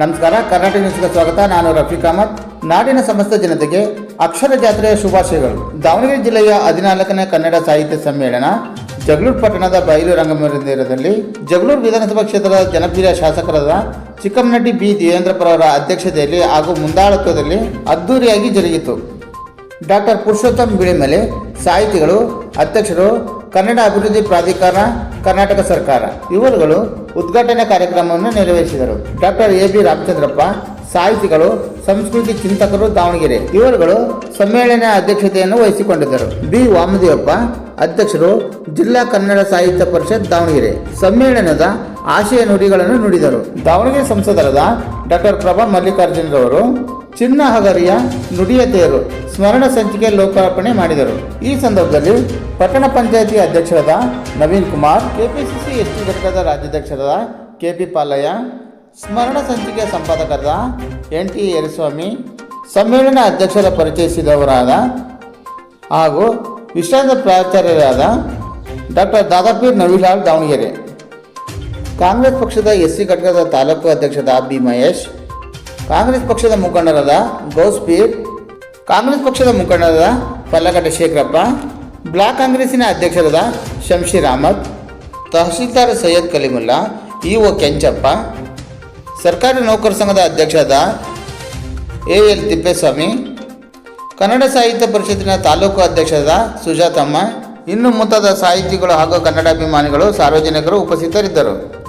ನಮಸ್ಕಾರ, ಕರ್ನಾಟಕ ನ್ಯೂಸ್ಗೆ ಸ್ವಾಗತ. ನಾನು ರಫೀಕ್ ಅಹಮದ್. ನಾಡಿನ ಸಮಸ್ತ ಜನತೆಗೆ ಅಕ್ಷರ ಜಾತ್ರೆಯ ಶುಭಾಶಯಗಳು. ದಾವಣಗೆರೆ ಜಿಲ್ಲೆಯ ಹದಿನಾಲ್ಕನೇ ಕನ್ನಡ ಸಾಹಿತ್ಯ ಸಮ್ಮೇಳನ ಜಗಳೂರು ಪಟ್ಟಣದ ಬಯಲು ರಂಗಮಂದಿರದಲ್ಲಿ ಜಗಳೂರು ವಿಧಾನಸಭಾ ಕ್ಷೇತ್ರದ ಜನಪ್ರಿಯ ಶಾಸಕರಾದ ಚಿಕ್ಕಮ್ಮನಟ್ಟಿ ಬಿ. ದೇವೇಂದ್ರಪ್ಪರವರ ಅಧ್ಯಕ್ಷತೆಯಲ್ಲಿ ಹಾಗೂ ಮುಂದಾಳತ್ವದಲ್ಲಿ ಅದ್ದೂರಿಯಾಗಿ ಜರುಗಿತು. ಡಾಕ್ಟರ್ ಪುರುಷೋತ್ತಮ್ ಬಿಳಿಮಲೆ ಸಾಹಿತಿಗಳು, ಅಧ್ಯಕ್ಷರು, ಕನ್ನಡ ಅಭಿವೃದ್ಧಿ ಪ್ರಾಧಿಕಾರ ಕರ್ನಾಟಕ ಸರ್ಕಾರ. ಇವರುಗಳು ಉದ್ಘಾಟನಾ ಕಾರ್ಯಕ್ರಮವನ್ನು ನೆರವೇರಿಸಿದರು. ಡಾಕ್ಟರ್ ಎ ಬಿ ರಾಮಚಂದ್ರಪ್ಪ, ಸಾಹಿತಿಗಳು, ಸಂಸ್ಕೃತಿ ಚಿಂತಕರು, ದಾವಣಗೆರೆ. ಇವರುಗಳು ಸಮ್ಮೇಳನ ಅಧ್ಯಕ್ಷತೆಯನ್ನು ವಹಿಸಿಕೊಂಡಿದ್ದರು. ಬಿ. ವಾಮದೇವಪ್ಪ, ಅಧ್ಯಕ್ಷರು ಜಿಲ್ಲಾ ಕನ್ನಡ ಸಾಹಿತ್ಯ ಪರಿಷತ್, ದಾವಣಗೆರೆ. ಸಮ್ಮೇಳನದ ಆಶಯ ನುಡಿಗಳನ್ನು ನುಡಿದರು. ದಾವಣಗೆರೆ ಸಂಸದರಾದ ಡಾಕ್ಟರ್ ಪ್ರಭಾ ಮಲ್ಲಿಕಾರ್ಜುನರವರು ಚಿನ್ನ ಹಗರಿಯ ನುಡಿಯ ತೇರು ಸ್ಮರಣ ಸಂಚಿಕೆ ಲೋಕಾರ್ಪಣೆ ಮಾಡಿದರು. ಈ ಸಂದರ್ಭದಲ್ಲಿ ಪಟ್ಟಣ ಪಂಚಾಯತಿ ಅಧ್ಯಕ್ಷರಾದ Naveen Kumar, KPCC S T ಘಟಕದ ರಾಜ್ಯಾಧ್ಯಕ್ಷರಾದ ಕೆಪಿ ಪಾಲಯ್ಯ, ಸ್ಮರಣ ಸಂಚಿಕೆ ಸಂಪಾದಕರಾದ ಎನ್ ಟಿ ಯರಿಸ್ವಾಮಿ, ಸಮ್ಮೇಳನ ಅಧ್ಯಕ್ಷರ ಪರಿಚಯಿಸಿದವರಾದ ಹಾಗೂ ವಿಶ್ರಾಂತ ಪ್ರಾಚಾರ್ಯರಾದ ಡಾಕ್ಟರ್ ದಾದಾಪೀರ್ ನವಿಲಾಲ್ ದಾವಣಗೆರೆ. ಕಾಂಗ್ರೆಸ್ ಪಕ್ಷದ ಎಸ್ ಸಿ ಘಟಕದ ತಾಲೂಕು ಅಧ್ಯಕ್ಷ ಬಿ ಮಹೇಶ್, ಕಾಂಗ್ರೆಸ್ ಪಕ್ಷದ ಮುಖಂಡರಾದ ಗೌಸ್ಪೀರ್, ಕಾಂಗ್ರೆಸ್ ಪಕ್ಷದ ಮುಖಂಡರಾದ ಪಲ್ಲಗಡ್ಡೆ ಶೇಖರಪ್ಪ, ಬ್ಲಾಕ್ ಕಾಂಗ್ರೆಸ್ಸಿನ ಅಧ್ಯಕ್ಷರಾದ ಶಂಶೀರ್ ಅಹಮದ್, ತಹಶೀಲ್ದಾರ್ ಸೈಯದ್ ಕಲಿಮುಲ್ಲಾ ಇ ಒ ಕೆಂಚಪ್ಪ, ಸರ್ಕಾರಿ ನೌಕರ ಸಂಘದ ಅಧ್ಯಕ್ಷರಾದ ಎ ಎಲ್ ತಿಪ್ಪೇಸ್ವಾಮಿ, ಕನ್ನಡ ಸಾಹಿತ್ಯ ಪರಿಷತ್ತಿನ ತಾಲೂಕು ಅಧ್ಯಕ್ಷರಾದ ಸುಜಾತಮ್ಮ, ಇನ್ನು ಮುಂತಾದ ಸಾಹಿತಿಗಳು ಹಾಗೂ ಕನ್ನಡಾಭಿಮಾನಿಗಳು ಸಾರ್ವಜನಿಕರು ಉಪಸ್ಥಿತರಿದ್ದರು.